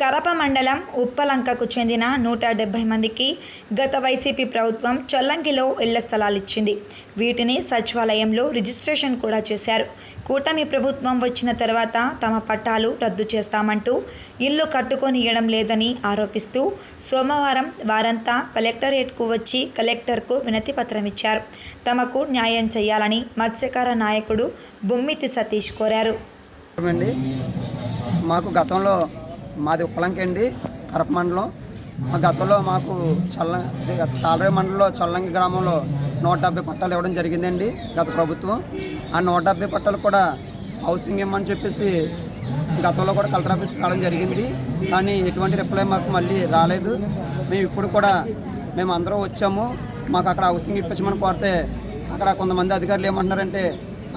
కరప మండలం ఉప్పలంకకు చెందిన నూట డెబ్బై మందికి గత వైసీపీ ప్రభుత్వం చొల్లంకిలో ఇళ్ళ స్థలాలు ఇచ్చింది వీటిని సచివాలయంలో రిజిస్ట్రేషన్ కూడా చేశారు. కూటమి ప్రభుత్వం వచ్చిన తర్వాత తమ పట్టాలు రద్దు చేస్తామంటూ ఇల్లు కట్టుకొనియడం లేదని ఆరోపిస్తూ సోమవారం వారంతా కలెక్టరేట్కు వచ్చి కలెక్టర్కు వినతి పత్రం ఇచ్చారు. తమకు న్యాయం చేయాలని మత్స్యకార నాయకుడు బొమ్మితి సతీష్ కోరారు. మాకు గతంలో మాది ఉప్పలంకి కరప మండలం. మా గతంలో మాకు చల్ల తాళరే మండలంలో చల్లంగి గ్రామంలో నూట డెబ్బై పట్టాలు ఇవ్వడం జరిగిందండి గత ప్రభుత్వం. ఆ నూట డెబ్బై పట్టాలు కూడా హౌసింగ్ ఇవ్వమని చెప్పేసి గతంలో కూడా కలెక్టర్ ఆఫీస్ రావడం జరిగింది. కానీ ఎటువంటి రిప్లై మాకు మళ్ళీ రాలేదు. మేము ఇప్పుడు కూడా మేము అందరూ వచ్చాము. మాకు అక్కడ హౌసింగ్ ఇప్పించమని కోరితే అక్కడ కొంతమంది అధికారులు ఏమంటున్నారంటే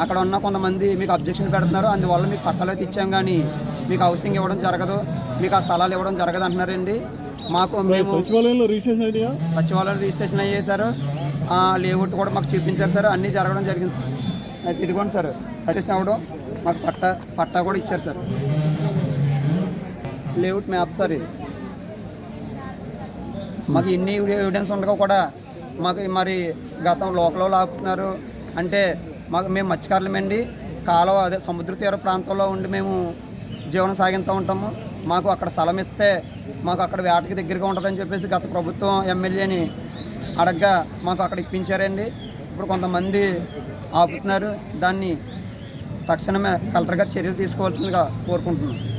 అక్కడ ఉన్న కొంతమంది మీకు అబ్జెక్షన్ పెడుతున్నారు. అందువల్ల మీకు పట్టాలు ఇచ్చాం కానీ మీకు హౌసింగ్ ఇవ్వడం జరగదు. మీకు ఆ స్థలాలు ఇవ్వడం జరగదు అంటున్నారండి. మాకు మేము సచివాలయంలో రిజిస్ట్రేషన్ అయినాయా సచివాలయం రిజిస్ట్రేషన్ అయ్యేసారు. లేఅవుట్ కూడా మాకు చూపించారు సార్. అన్నీ జరగడం జరిగింది సార్. ఇదిగోండి సార్. సజెషన్ అవ్వడం మాకు పట్టా పట్టా కూడా ఇచ్చారు సార్. లేఅవుట్ మ్యాప్ సార్ ఇది. మాకు ఇన్ని ఎవిడెన్స్ ఉండగా కూడా మాకు మరి గతం లోకల్లో లాపుతున్నారు అంటే మాకు మేము మత్స్యకారులమండి కాలువ అదే సముద్ర తీర ప్రాంతంలో ఉండి మేము జీవనం సాగిస్తూ ఉంటాము. మాకు అక్కడ స్థలం ఇస్తే మాకు అక్కడ వేటకి దగ్గరగా ఉంటుందని చెప్పేసి గత ప్రభుత్వం ఎమ్మెల్యేని అడగ్గా మాకు అక్కడ ఇప్పించారండి. ఇప్పుడు కొంతమంది ఆపుతున్నారు. దాన్ని తక్షణమే కలెక్టర్ గారు చర్యలు తీసుకోవాల్సిందిగా కోరుకుంటున్నాను